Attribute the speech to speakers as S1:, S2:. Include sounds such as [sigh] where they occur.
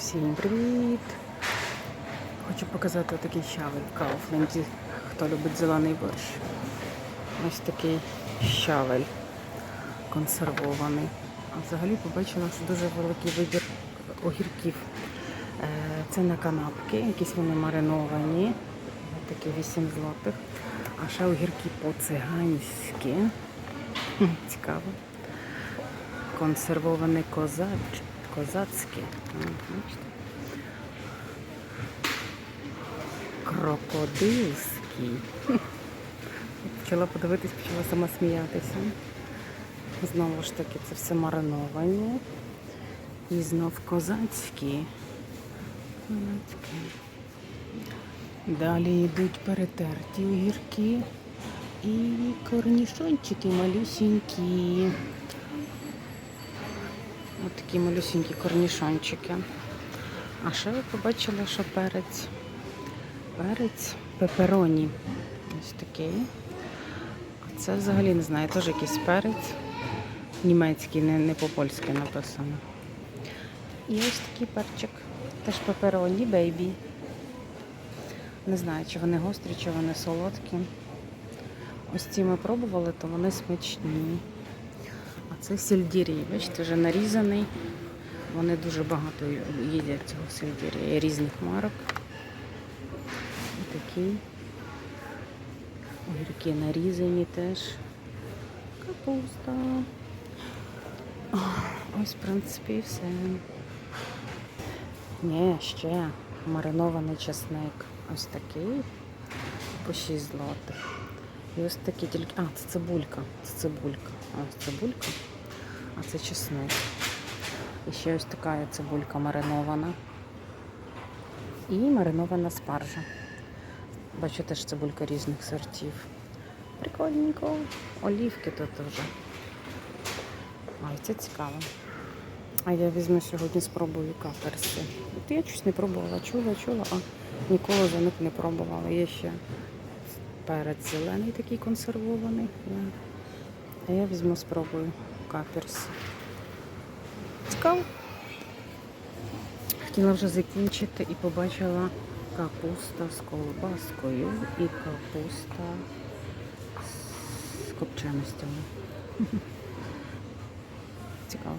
S1: Всім привіт! Хочу показати такий щавель в Кауфленді, хто любить зелений борщ. Ось такий щавель консервований. А взагалі побачила, що дуже великий вибір огірків. Е, Це на канапки, якісь вони мариновані. Такі 8 злотих. А ще огірки по-циганськи. Цікаво. Консервований козач, Крокодилський. Хм. Почала подивитись, почала сама сміятися. Знову ж таки, це все мариновані. І знов козацькі. Козацькі. Далі йдуть перетерті огірки і корнішончики малюсінькі. Ось такі малюсінькі корнішончики. А ще ви побачили, що перець. Перець пепероні. Ось такий. А це взагалі не знаю, теж якийсь перець. Німецький, не, не по-польськи написано. І ось такий перчик. Теж пепероні, бейбі. Не знаю, чи вони гострі, чи вони солодкі. Ось ці ми пробували, то вони смачні. Це сельдерей. Бачите, вже нарізаний. Вони дуже багато їдять цього сельдерія різних марок. І такі. Огірки нарізані теж. Капуста. Ось, в принципі, і все. Ні, ще маринований чесник. Ось такий. По 6 злотих. І ось такі тільки. А, це цибулька. Це цибулька. Ось цибулька. А це чесник. І ще ось така цибулька маринована. І маринована спаржа. Бачу теж цибулька різних сортів. Прикольненько. Олівки тут вже. Ай, це цікаво. А я візьму сьогодні спробую каперси. От я щось не пробувала, чула, чула, а ніколи за них не пробувала. Є ще перець зелений такий консервований. А я візьму спробую каперси. Цікаво. Хотіла вже закінчити і побачила капуста з колбаскою і капуста з копченостями. [laughs] Цікаво.